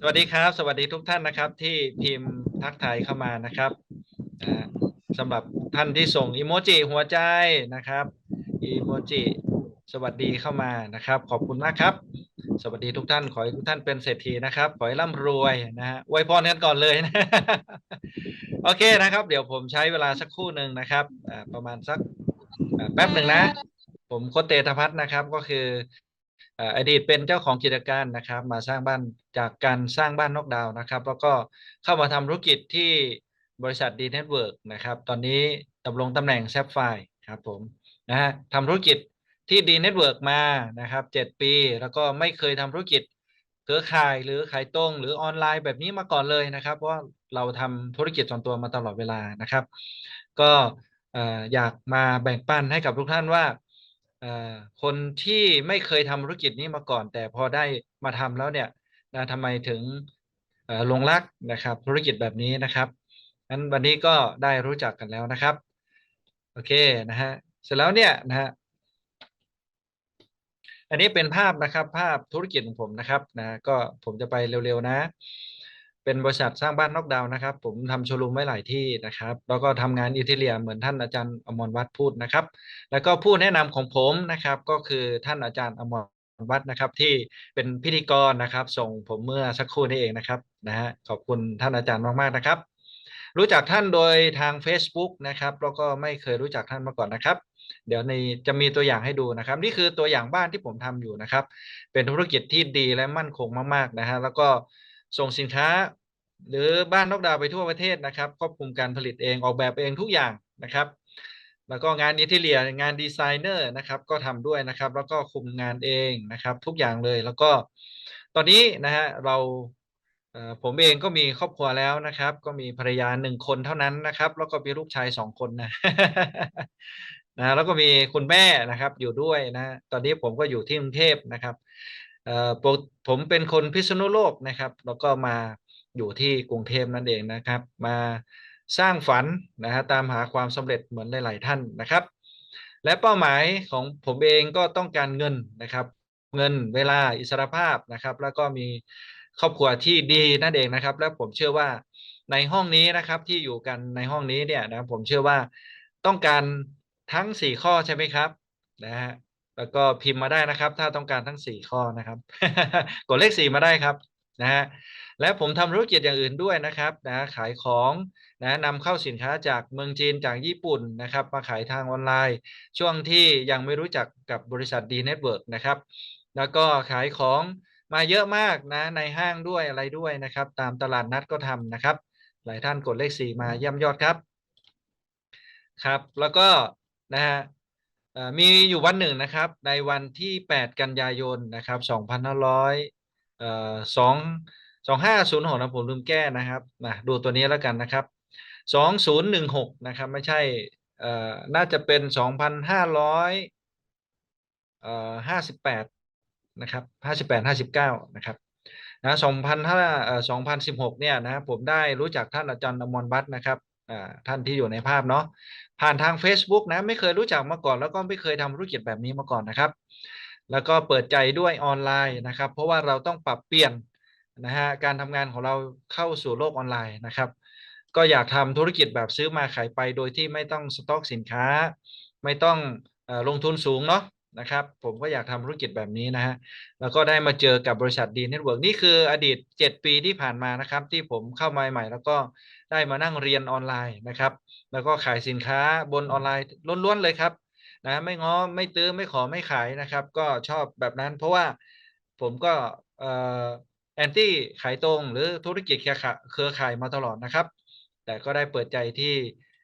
สวัสดีครับ สวัสดีทุกท่านนะครับ ที่พิมพ์ทักทายเข้ามานะครับสำหรับท่านที่ส่งอีโมจิหัวใจนะครับอีโมจิสวัสดีเข้ามานะครับ ขอบคุณมากครับ สวัสดีทุกท่านขอให้ทุกท่านเป็นเศรษฐีนะครับ ขอให้ร่ำรวยนะฮะอวยพรกันก่อนเลยนะโอเคนะครับ เดี๋ยวผมใช้เวลาสักครู่หนึ่งนะครับประมาณสักแป๊บหนึ่งนะ ผมโคตเตธพัฒน์นะครับก็คือ อดีตเป็นเจ้าของกิจการนะครับ มาสร้างบ้านจากการสร้างบ้านนอกดาวนะครับ แล้วก็เข้ามาทำธุรกิจที่บริษัทดีเน็ตเวิร์กนะครับ ตอนนี้ดำรงตำแหน่งแซฟไฟครับผมนะฮะทำธุรกิจที่ดีเน็ตเวิร์กมานะครับเจ็ดปี แล้วก็ไม่เคยทำธุรกิจเครือข่ายหรือขายตรง หรือออนไลน์แบบนี้มาก่อนเลยนะครับ เพราะว่าเราทำธุรกิจส่วนตัวมาตลอดเวลานะครับ ก็อยากมาแบ่งปันให้กับทุกท่านว่า อ่อคนที่ไม่เคยทำธุรกิจนี้มาก่อน แต่พอได้มาทำแล้วเนี่ยนะทำไมถึงเอ่อหลงรักนะครับ ธุรกิจแบบนี้นะครับงั้นวันนี้ก็ได้รู้จักกันแล้วนะครับ โอเคนะฮะเสร็จแล้วเนี่ยนะฮะอันนี้เป็นภาพนะครับ ภาพธุรกิจของผมนะครับนะก็ผมจะไปเร็วๆนะ เป็นบริษัทสร้างบ้านนอกดาวนะครับ ผมทำโชว์รูมไว้หลายที่นะครับ แล้วก็ทำงานอินเทเรียเหมือนท่านอาจารย์อมรวัตรพูดนะครับ แล้วก็ผู้แนะนำของผมนะครับ ก็คือท่านอาจารย์อมรวัตรนะครับที่เป็นพิธีกรนะครับ ส่งผมเมื่อสักครู่นี้เองนะครับนะฮะขอบคุณท่านอาจารย์มากๆนะครับ รู้จักท่านโดยทาง Facebook นะครับแล้วก็ไม่เคยรู้จักท่านมาก่อนนะครับ เดี๋ยวในจะมีตัวอย่างให้ดูนะครับ นี่คือตัวอย่างบ้านที่ผมทำอยู่นะครับ เป็นธุรกิจที่ดีและมั่นคงมากๆนะฮะแล้วก็ ส่งสินค้า หรือบ้านนอกดาวไปทั่วประเทศนะครับควบคุมการผลิตเองออกแบบเองทุกอย่างนะครับ แล้วก็งานอินเทเรียงานดีไซเนอร์นะครับ ก็ทำด้วยนะครับ แล้วก็คุมงานเองนะครับ ทุกอย่างเลยแล้วก็ตอนนี้นะฮะเราผมเองก็มีครอบครัวแล้วนะครับ ก็มีภรรยาหนึ่งคนเท่านั้นนะครับ แล้วก็มีลูกชายสองคนนะนะแล้วก็มีคุณแม่นะครับอยู่ด้วยนะ ตอนนี้ผมก็อยู่ที่กรุงเทพนะครับ ผมเป็นคนพิษณุโลกนะครับ แล้วก็มาอยู่ที่กรุงเทพนั่นเองนะครับ มาสร้างฝันนะฮะตามหาความสำเร็จเหมือนหลายๆท่านนะครับ และเป้าหมายของผมเองก็ต้องการเงินนะครับ เงินเวลาอิสรภาพนะครับ แล้วก็มีครอบครัวที่ดีนั่นเองนะครับ และผมเชื่อว่าในห้องนี้นะครับที่อยู่กันในห้องนี้เนี่ยนะผมเชื่อว่าต้องการทั้งสี่ข้อใช่ไหมครับนะฮะ แล้วก็พิมพ์มาได้นะครับ ถ้าต้องการทั้งสี่ข้อนะครับ กดเลขสี่มาได้ครับนะฮะและผมทำธุรกิจอย่างอื่นด้วยนะครับนะขายของนะนำเข้าสินค้าจากเมืองจีนจากญี่ปุ่นนะครับ มาขายทางออนไลน์ ช่วงที่ยังไม่รู้จักกับบริษัทดีเน็ตเวิร์กนะครับ แล้วก็ขายของมาเยอะมากนะในห้างด้วยอะไรด้วยนะครับ ตามตลาดนัดก็ทำนะครับ หลายท่านกดเลขสี่มาย่ำยอดครับครับ แล้วก็นะฮะ มีอยู่วันหนึ่งนะครับ ในวันที่ 8 กันยายนนะครับ2,500เอ่อ2 2506นะผมลืมแก้นะครับมาดูตัวนี้แล้วกันนะครับ 2016 นะครับ ไม่ใช่เอ่อน่าจะเป็น 2,500เอ่อ58 นะครับ 58 59 นะครับนะ2,500เอ่อ2016 เนี่ยนะผมได้รู้จักท่านอาจารย์อมรวัฒน์นะครับ ท่านที่อยู่ในภาพเนาะผ่านทาง Facebook นะไม่เคยรู้จักมาก่อน แล้วก็ไม่เคยทำธุรกิจแบบนี้มาก่อนนะครับ แล้วก็เปิดใจด้วยออนไลน์นะครับ เพราะว่าเราต้องปรับเปลี่ยนนะฮะการทำงานของเราเข้าสู่โลกออนไลน์นะครับ ก็อยากทำธุรกิจแบบซื้อมาขายไปโดยที่ไม่ต้องสต็อกสินค้า ไม่ต้องอลงทุนสูงเนาะนะครับผมก็อยากทำธุรกิจแบบนี้นะฮะแล้วก็ได้มาเจอกับบริษัทดีเน็ตเวิร์กนี่คืออดีต 7 ปีที่ผ่านมานะครับ ที่ผมเข้ามาใหม่แล้วก็ ได้มานั่งเรียนออนไลน์นะครับ แล้วก็ขายสินค้าบนออนไลน์ล้วนๆเลยครับนะไม่ง้อไม่ตื้อไม่ขอไม่ขายนะครับ ก็ชอบแบบนั้น เพราะว่าผมก็เอ่อแอนตี้ขายตรงหรือธุรกิจเครือข่ายเครือข่ายมาตลอดนะครับ แต่ก็ได้เปิดใจที่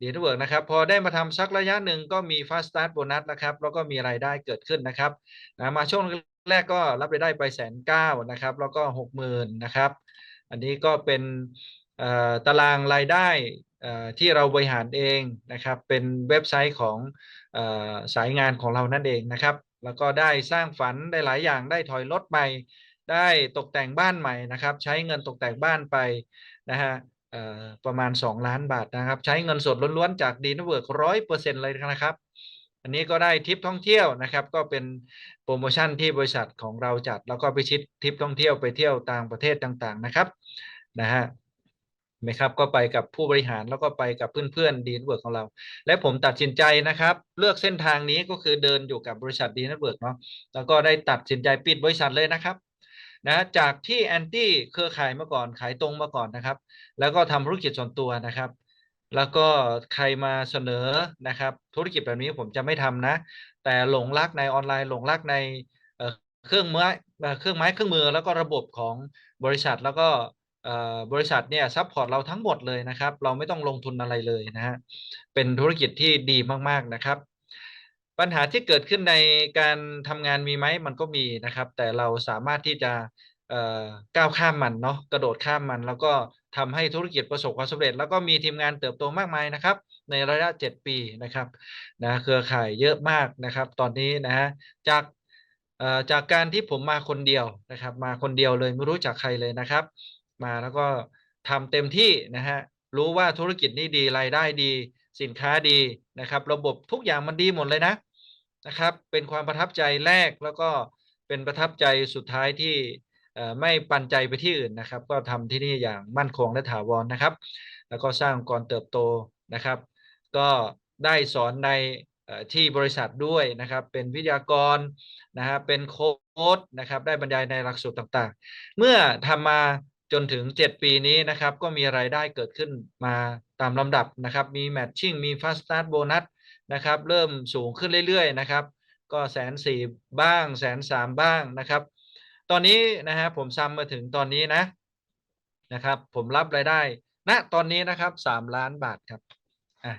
ดีเน็ตเวิร์กนะครับ พอได้มาทำสักระยะหนึ่งก็มีฟาสต์สตาร์ทโบนัสนะครับ แล้วก็มีรายได้เกิดขึ้นนะครับนะมาช่วงแรกก็รับรายได้ไปแสนเก้านะครับ แล้วก็หกหมื่นนะครับ อันนี้ก็เป็นเอ่อ ตารางรายได้ที่เราบริหารเองนะครับ เป็นเว็บไซต์ของอสายงานของเรานั่นเองนะครับ แล้วก็ได้สร้างฝันได้หลายอย่างได้ถอยรถใหม่ได้ตกแต่งบ้านใหม่นะครับ ใช้เงินตกแต่งบ้านไปนะฮะประมาณ 2 ล้านบาทนะครับ ใช้เงินสดล้วนๆจากดีนเวิร์กร้อยเปอร์เซ็นต์เลยนะครับ อันนี้ก็ได้ทริปท่องเที่ยวนะครับ ก็เป็นโปรโมชั่นที่บริษัทของเราจัด แล้วก็ไปชิดทริปท่องเที่ยวไปเที่ยวต่างประเทศต่างๆนะครับนะฮะ นไหมครับก็ไปกับผู้บริหารแล้วก็ไปกับเพื่อนๆดีนเวิร์กของเรา และผมตัดสินใจนะครับ เลือกเส้นทางนี้ก็คือเดินอยู่กับบริษัทดีนเวิร์กเนาะแล้วก็ได้ตัดสินใจปิดบริษัทเลยนะครับนะจากที่แอนตี้เครือข่ายมาก่อนขายตรงมาก่อนนะครับ แล้วก็ทำธุรกิจส่วนตัวนะครับ แล้วก็ใครมาเสนอนะครับ ธุรกิจแบบนี้ผมจะไม่ทำนะ แต่หลงรักในออนไลน์หลงรักในเครื่องไม้เอ่อเครื่องไม้เครื่องมือแล้วก็ระบบของบริษัทแล้วก็ บริษัทเนี่ยซัพพอร์ตเราทั้งหมดเลยนะครับ เราไม่ต้องลงทุนอะไรเลยนะฮะเป็นธุรกิจที่ดีมากๆนะครับ ปัญหาที่เกิดขึ้นในการทำงานมีไหมมันก็มีนะครับ แต่เราสามารถที่จะก้าวข้ามมันเนาะกระโดดข้ามมัน แล้วก็ทำให้ธุรกิจประสบความสำเร็จ แล้วก็มีทีมงานเติบโตมากมายนะครับ ในระยะ 7 ปีนะครับนะเครือข่ายเยอะมากนะครับ ตอนนี้นะฮะจากจากการที่ผมมาคนเดียวนะครับ มาคนเดียวเลยไม่รู้จักใครเลยนะครับ มาแล้วก็ทำเต็มที่นะฮะรู้ว่าธุรกิจนี้ดีรายได้ดี สินค้าดีนะครับ ระบบทุกอย่างมันดีหมดเลยนะนะครับ เป็นความประทับใจแรกแล้วก็เป็นประทับใจสุดท้ายที่ไม่ปันใจไปที่อื่นนะครับ ก็ทำที่นี่อย่างมั่นคงและถาวรนะครับ แล้วก็สร้างองค์กรเติบโตนะครับ ก็ได้สอนในที่บริษัทด้วยนะครับ เป็นวิทยากรนะฮะเป็นโค้ชนะครับ ได้บรรยายในหลักสูตรต่างๆ เมื่อทำมา จนถึง 7 ปีนี้นะครับ ก็มีรายได้เกิดขึ้นมาตามลำดับนะครับ มีแมทชิ่งมีฟาสต์สตาร์ทโบนัสนะครับ เริ่มสูงขึ้นเรื่อยๆนะครับ ก็แสนสี่บ้างแสนสามบ้างนะครับ ตอนนี้นะฮะผมซ้ำมาถึงตอนนี้นะนะครับ ผมรับรายได้ณตอนนี้นะครับสามล้านบาทครับอะ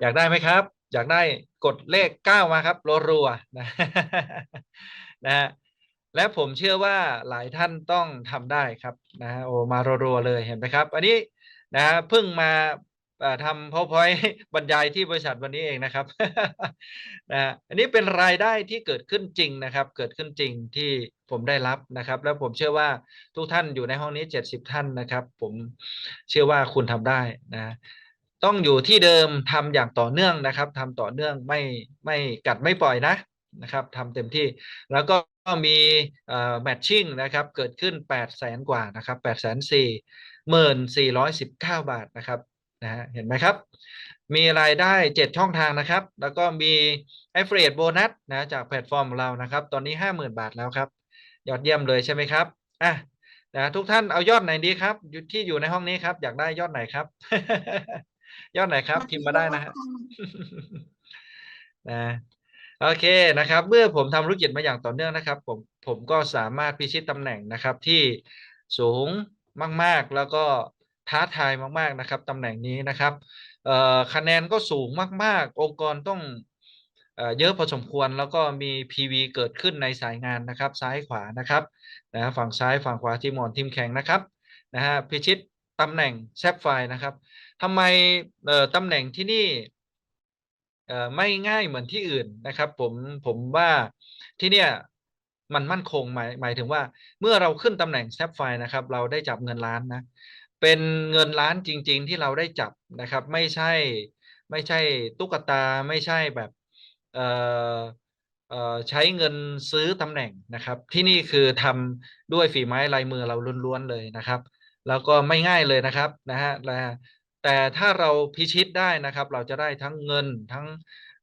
อยากได้ไหมครับ อยากได้กดเลขเก้ามาครับรัวๆนะนะฮะ และผมเชื่อว่าหลายท่านต้องทำได้ครับนะฮะโอ้มารัวๆเลยเห็นไหมครับ อันนี้นะฮะเพิ่งมาทำ powerpoint บรรยายที่บริษัทวันนี้เองนะครับนะฮะอันนี้เป็นรายได้ที่เกิดขึ้นจริงนะครับ เกิดขึ้นจริงที่ผมได้รับนะครับ แล้วผมเชื่อว่าทุกท่านอยู่ในห้องนี้ 70 ท่านนะครับ ผมเชื่อว่าคุณทำได้นะต้องอยู่ที่เดิมทำอย่างต่อเนื่องนะครับทำต่อเนื่องไม่ไม่กัดไม่ปล่อยนะนะครับทำเต็มที่แล้วก็ มีแมทชิ่งนะครับ เกิดขึ้น 8 0 0แสนกว่านะครับ8 4 0 0 0 419 บาทนะครับนะฮะเห็นไหมครับ มีรายได้ 7 ช่องทางนะครับ แล้วก็มี affiliate bonus นะจากแพลตฟอร์มของเรานะครับ ตอนนี้ 50,000 บาทแล้วครับ ยอดเยี่ยมเลยใช่ไหมครับอะนะทุกท่านเอายอดไหนดีครับอยู่ที่อยู่ในห้องนี้ครับ อยากได้ยอดไหนครับ ยอดไหนครับพิมพ์มาได้นะฮะนะ โอเคนะครับ เมื่อผมทำธุรกิจมาอย่างต่อเนื่องนะครับ ผมผมก็สามารถพิชิตตำแหน่งนะครับที่สูงมากๆ แล้วก็ท้าทายมากๆนะครับตำแหน่งนี้นะครับคะแนนก็สูงมาก ๆ องค์กรต้องเยอะพอสมควรแล้วก็มี PV เกิดขึ้นในสายงานนะครับ ซ้ายขวานะครับนะฝั่งซ้ายฝั่งขวาทีมหมอนทีมแข่งนะครับนะฮะพิชิตตำแหน่งแซฟไฟนะครับทำไมตำแหน่งที่นี่ ไม่ง่ายเหมือนที่อื่นนะครับ ผมผมว่าที่เนี่ยมันมั่นคงหมายหมายถึงว่า เมื่อเราขึ้นตำแหน่งแซฟไฟนะครับ เราได้จับเงินล้านนะ เป็นเงินล้านจริง ๆ ที่เราได้จับนะครับ ไม่ใช่ ไม่ใช่ตุ๊กตาไม่ใช่แบบเอ่อเอ่อใช้เงินซื้อตำแหน่งนะครับ ที่นี่คือทำด้วยฝีไม้ลายมือเราล้วนๆเลยนะครับ แล้วก็ไม่ง่ายเลยนะครับนะฮะ แต่ถ้าเราพิชิตได้นะครับ เราจะได้ทั้งเงินทั้ง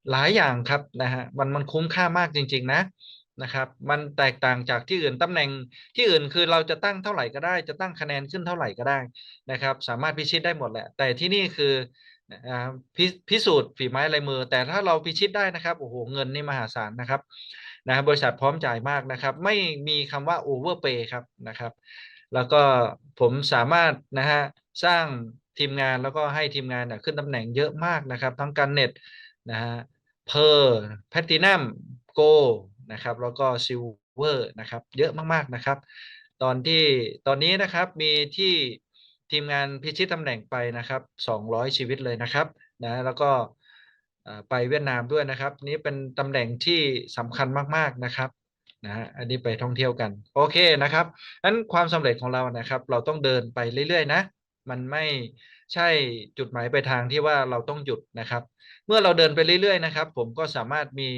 หลายอย่างครับนะฮะมันมันคุ้มค่ามากจริง ๆ นะนะครับ มันแตกต่างจากที่อื่นตำแหน่งที่อื่นคือเราจะตั้งเท่าไหร่ก็ได้ จะตั้งคะแนนขึ้นเท่าไหร่ก็ได้นะครับ สามารถพิชิตได้หมดแหละ แต่ที่นี่คืออ่าพิพิสูจน์ฝีไม้ลายมือ แต่ถ้าเราพิชิตได้นะครับโอ้โหเงินนี่มหาศาลนะครับนะบริษัทพร้อมจ่ายมากนะครับ ไม่มีคำว่า overpay ครับนะครับ แล้วก็ผมสามารถนะฮะสร้าง ทีมงานแล้วก็ให้ทีมงานขึ้นตำแหน่งเยอะมากนะครับ ทั้งการเน็ตนะฮะเพอร์แพตินัมโกนะครับแล้วก็ซิลเวอร์นะครับเยอะมากๆนะครับ ตอนที่ตอนนี้นะครับมีที่ทีมงานพิชิตตำแหน่งไปนะครับ 200 ชีวิตเลยนะครับนะแล้วก็ไปเวียดนามด้วยนะครับ นี้เป็นตำแหน่งที่สำคัญมากๆนะครับนะฮะอันนี้ไปท่องเที่ยวกัน โอเคนะครับนั้นความสำเร็จของเรานะครับ เราต้องเดินไปเรื่อยๆนะ มันไม่ใช่จุดหมายไปทางที่ว่าเราต้องหยุดนะครับ เมื่อเราเดินไปเรื่อยๆนะครับ ผมก็สามารถมี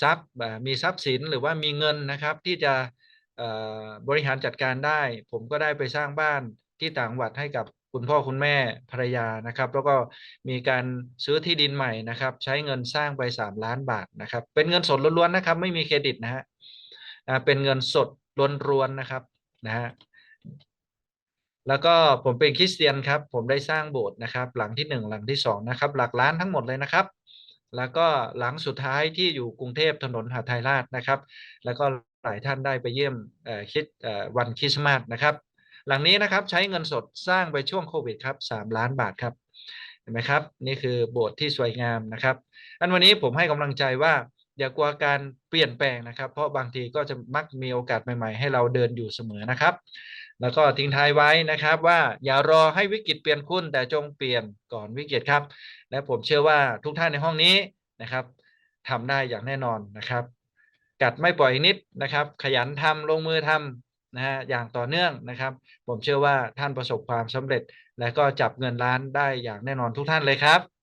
ทรัพย์มีทรัพย์สินหรือว่ามีเงินนะครับที่จะบริหารจัดการได้ ผมก็ได้ไปสร้างบ้านที่ต่างจังหวัดให้กับคุณพ่อคุณแม่ภรรยานะครับ แล้วก็มีการซื้อที่ดินใหม่นะครับ ใช้เงินสร้างไปสามล้านบาทนะครับ เป็นเงินสดล้วนๆนะครับ ไม่มีเครดิตนะฮะเป็นเงินสดล้วนๆนะครับนะฮะ แล้วก็ผมเป็นคริสเตียนครับ ผมได้สร้างโบสถ์นะครับ หลังที่หนึ่งหลังที่สองนะครับ หลักล้านทั้งหมดเลยนะครับ แล้วก็หลังสุดท้ายที่อยู่กรุงเทพถนนหาไทยราชนะครับ แล้วก็หลายท่านได้ไปเยี่ยมเอ่อคิดเอ่อวันคริสต์มาสนะครับ หลังนี้นะครับใช้เงินสดสร้างไปช่วงโควิดครับสามล้านบาทครับเห็นไหมครับ นี่คือโบสถ์ที่สวยงามนะครับ อันวันนี้ผมให้กำลังใจว่าอย่ากลัวการเปลี่ยนแปลงนะครับ เพราะบางทีก็จะมักมีโอกาสใหม่ ๆ ให้เราเดินอยู่เสมอนะครับ แล้วก็ทิ้งท้ายไว้นะครับว่าอย่ารอให้วิกฤตเปลี่ยนคุณ แต่จงเปลี่ยนก่อนวิกฤตครับ และผมเชื่อว่าทุกท่านในห้องนี้นะครับทำได้อย่างแน่นอนนะครับ กัดไม่ปล่อยนิดนะครับ ขยันทำลงมือทำนะฮะอย่างต่อเนื่องนะครับ ผมเชื่อว่าท่านประสบความสำเร็จ และก็จับเงินล้านได้อย่างแน่นอนทุกท่านเลยครับ